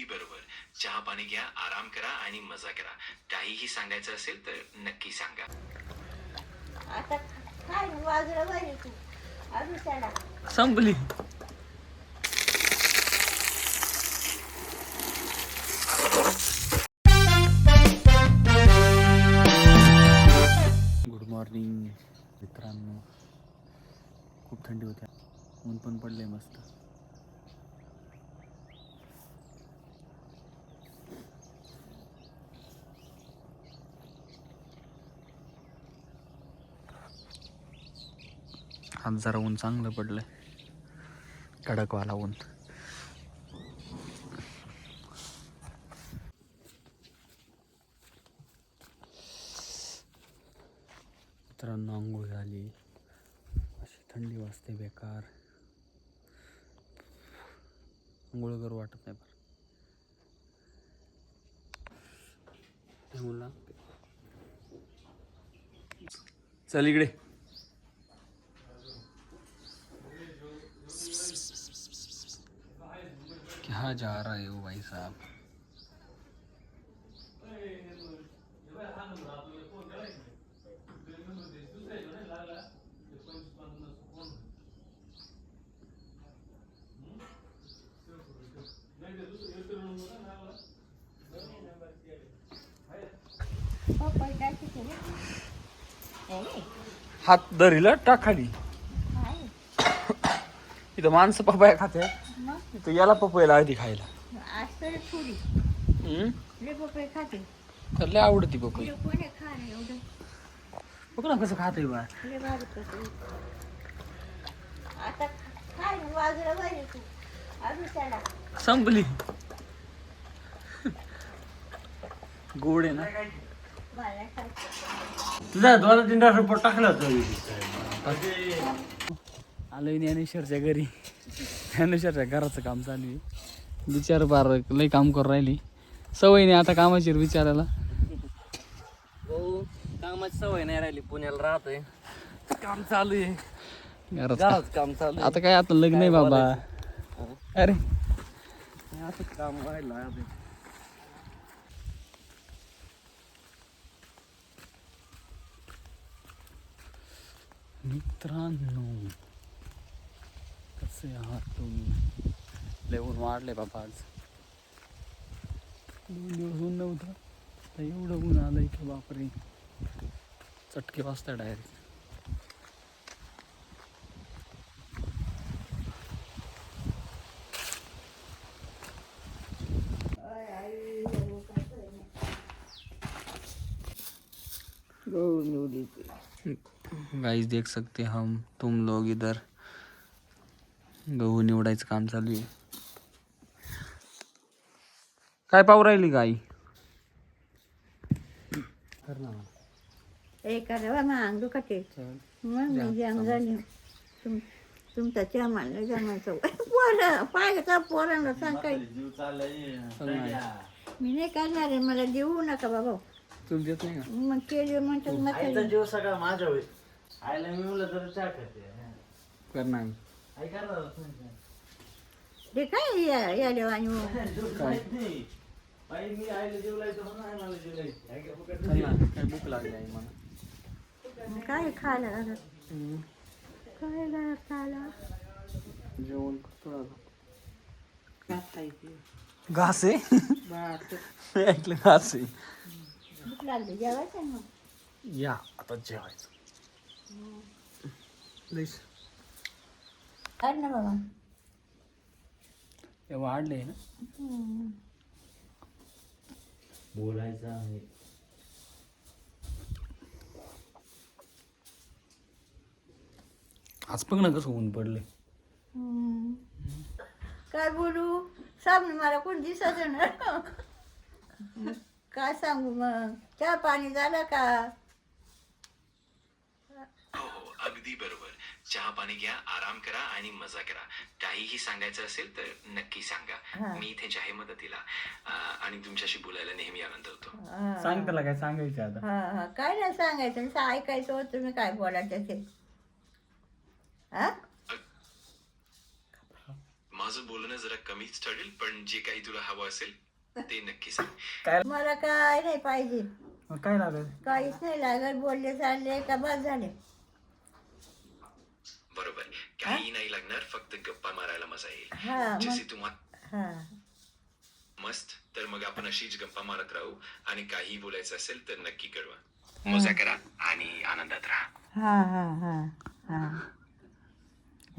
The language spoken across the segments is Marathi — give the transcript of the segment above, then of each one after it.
अगदी बरोबर. चहा पाणी घ्या आराम करा आणि मजा करा. काहीही सांगायचं असेल तर नक्की सांगा. आता काय वाजलं बरे तू? अजून त्याला संपली. गुड मॉर्निंग मित्रांनो. खूप थंडी होत्या ऊन पण पडलंय मस्त. आज जरा ऊन चांगलं पडलं. कडकवाला ऊन. मित्रांनो आंघोळ झाली. अशी थंडी वाजते बेकार. आंघोळ करू वाटत नाही बरं मुला. चल इकडे. क्या जा रहा है भाई साहब? हात धरीला टाक खाली. इथं माणसं पपया खाते इथं याला पपया आधी खायला. आज तर थोडी. हम्म? ले पप्पा खाते. तर लय आवडती पपई. ले कोणी खा नाही एवढं. बघ ना कसं खाते बा? ले भारी करते आता काय वाजलं बरे तू? अजून त्याला संपली. गोड आहे ना? मला तुझा दोन तीनदा रिपोर्ट टाकला होता. आलोय ज्ञानेश्वरच्या घरी. ज्ञानेश्वरच्या घराचं काम चालू आहे. विचार बार लय काम करून राहिली. सवय नाही आता कामाची विचारायला. भाऊ कामाची सवय नाही राहिली पुण्याला राहतोय. काम चालू आहे. घराचं काम. चालू आहे. आता काय आता लग्न आहे बाबा. अरे. असं काम राहिलं आता. मित्रांनो आहात तुम्ही लय ऊन वाढले बाबा आज दोन दिवस ऊन नव्हतं तर एवढं ऊन आलंय की बापरे। चटके वाजता डायरेक्ट गाइस देख सकते हम तुम लोग इधर। गहू निवडायचं काम चालू आहे. काय पाहू राहिली गाई? एखाद्या मग अंग दुखते मग झाली तुम तुमचा चहा मानलं जमायचं पोरं का पोरांना सांग काही मी नाही करणार आहे मला देऊ नका बाबा. तुला देत नाही का? मग केली म्हणतात मग आईचा जीव सगळा माझ्या होईल. आईला मी म्हणलं तर चहा करते करणार. ते काय या- या देवानी जीव माहीत नाही. आई मी आईला जीव लायचं म्हणून आई मला जीव लायची. आई काय फुकट करणार काय भूक लागली आहे मला काय खायला काय खायला जेवण करतो घास आहे मी ऐकलं घास आहे भूक लागली जेवायचं ना मग या आता जेवायचं कर ना बाबा. ते वाढले ना. बोलायचं आहे. आज बघ ना कसं ऊन पडले हम्म. काय बोलू? सामने मला कोण दिसत ना. काय सांगू मग? चहा पाणी झालं का? हो हो अगदी बरोबर. चहा पाणी घ्या आराम करा आणि मजा करा. काहीही सांगायचं असेल तर नक्की सांगा. हा. मी इथे आहे मदतीला आणि तुमच्याशी बोलायला नेहमी आनंद होतो. हा. सांग त्याला काय सांगायचं आता. हा हा. काय नाही सांगायचं. नुसतं ऐकायचं होतं तुम्ही काय बोलायचं ते हा? माझं बोलणं जरा कमीच ठरेल पण जे काही तुला हवं असेल ते नक्की सांग. मला काय नाही पाहिजे. काय लागेल? काहीच नाही लागत. बोलले चालले का बस झाले. बरोबर. काही नाही लागणार फक्त गप्पा मारायला मजा येईल. जसे मग तुम्हाला मस्त. तर मग आपण अशीच गप्पा मारत राहू. आणि काही बोलायचं असेल तर नक्की कळवा. मजा करा आणि आनंदात राहा.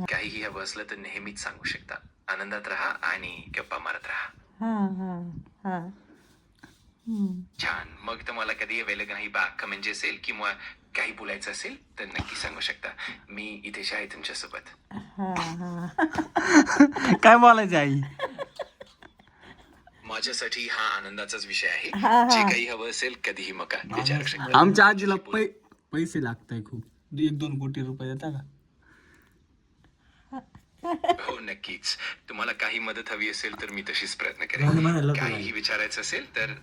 काहीही हवं असलं तर नेहमीच सांगू शकता. आनंदात राहा आणि गप्पा मारत राहा. हा हा हा. छान. मग तुम्हाला कधी अवेलेबल नाही बाग म्हणजे असेल किंवा काही बोलायचं असेल तर नक्की सांगू शकता. मी इथेच आहे तुमच्यासोबत. काय बोलायचं आई? माझ्यासाठी हा आनंदाचाच विषय आहे. जे काही हवं असेल कधीही मग विचारू शकता. आमच्या आजीला पै पैसे लागताय खूप. एक दोन कोटी रुपये देता का? हो नक्कीच. तुम्हाला काही मदत हवी असेल तर मी तशीच प्रयत्न करेन. काहीही विचारायचं असेल तर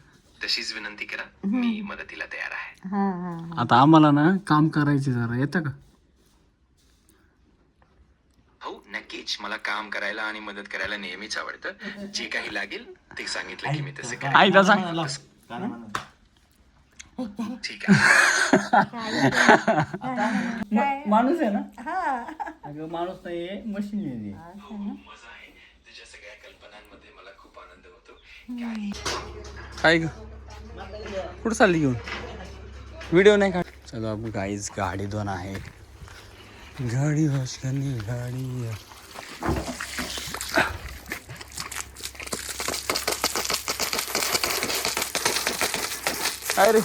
तशीच विनंती करा. मी मदतीला तयार आहे. हा हा आता आम्हाला ना काम करायचे जरा. येतं का? हो नक्कीच. मला काम करायला आणि मदत करायला नेहमीच आवडतं. जे काही लागेल ते सांगितलं की मी तसे करेन. सांग ठीक आहे. माणूस आहे ना? हा. अगं माणूस नाही मशीन आहे. आहे. काय? ग कुठं चालली घेऊन? व्हिडिओ नाही का चलो गाईज गाडी दोन आहे. गाडी वाशकांनी गाडी. काय रे?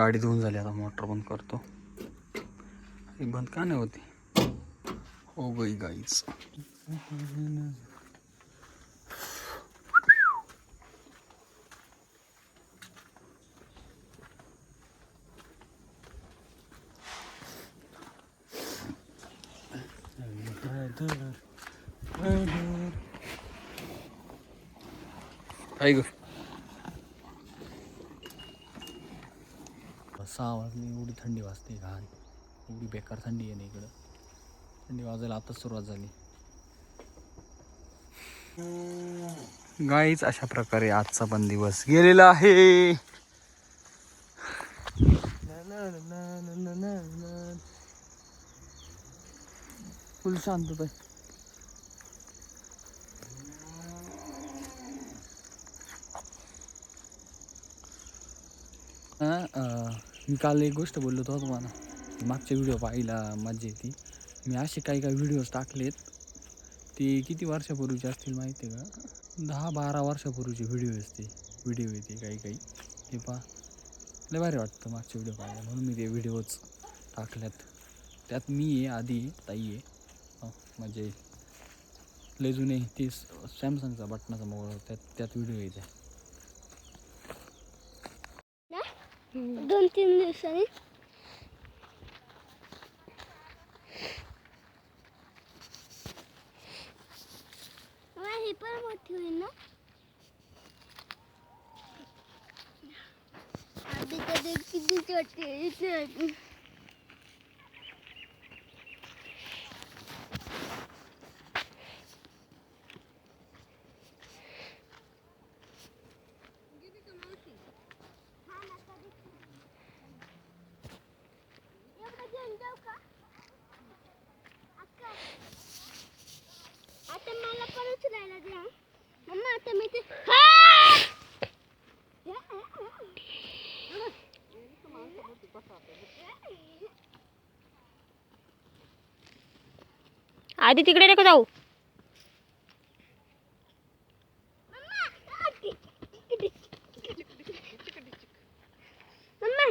गाडी धुवून झाली आता मोटर बंद करतो. बंद का नाही होती? हो गई गाईच. काय ग. सहा वाजली एवढी थंडी वाजते घाण. एवढी बेकार थंडी आहे ना इकडं. थंडी वाजायला आताच सुरुवात झाली. गाईच अशा प्रकारे आजचा पण दिवस गेलेला आहे. फुल शांतता आहे. हा, अं, मी काल एक गोष्ट बोललो होतो तुम्हाला. मागच्या व्हिडिओ पाहिला मजा येते. मी असे काही काही व्हिडिओज टाकलेत. ते किती वर्षापूर्वीचे असतील माहिती आहे का? दहा बारा वर्षापूर्वीचे व्हिडिओ असते व्हिडिओ येते काही काही. ते पहा. लय भारी वाटतं मागचे व्हिडिओ पाहायला. म्हणून मी ते व्हिडिओज टाकल्यात. त्यात मी आहे आधी ताई आहे. म्हणजे लय जुने ते. सॅमसंगचा बटनाचा मोबाईल त्यात त्यात व्हिडिओ यायचा दोन तीन दिवसांनी. ही पण मोठी होईल ना? आधी कधी किती छोटी होती एवढं घेऊन जाऊ का अक्का आता मला पण उचलायला द्या मम्मा आता मी ते आधी तिकडे नको जाऊ. मम्मा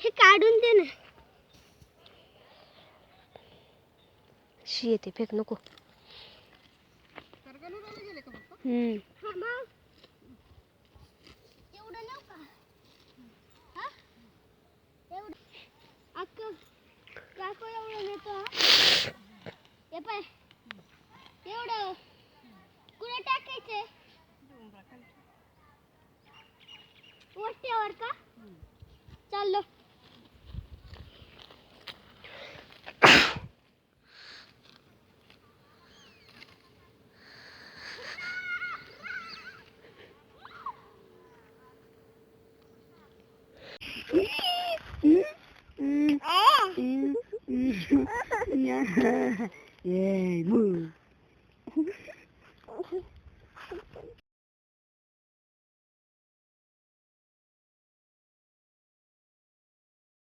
हे काढून दे ना. शी येते फेक नको. हम्म. एवढं எப்ப एवढं कुठे टाकायचे वट्ट्यावर का चाललो Yeah.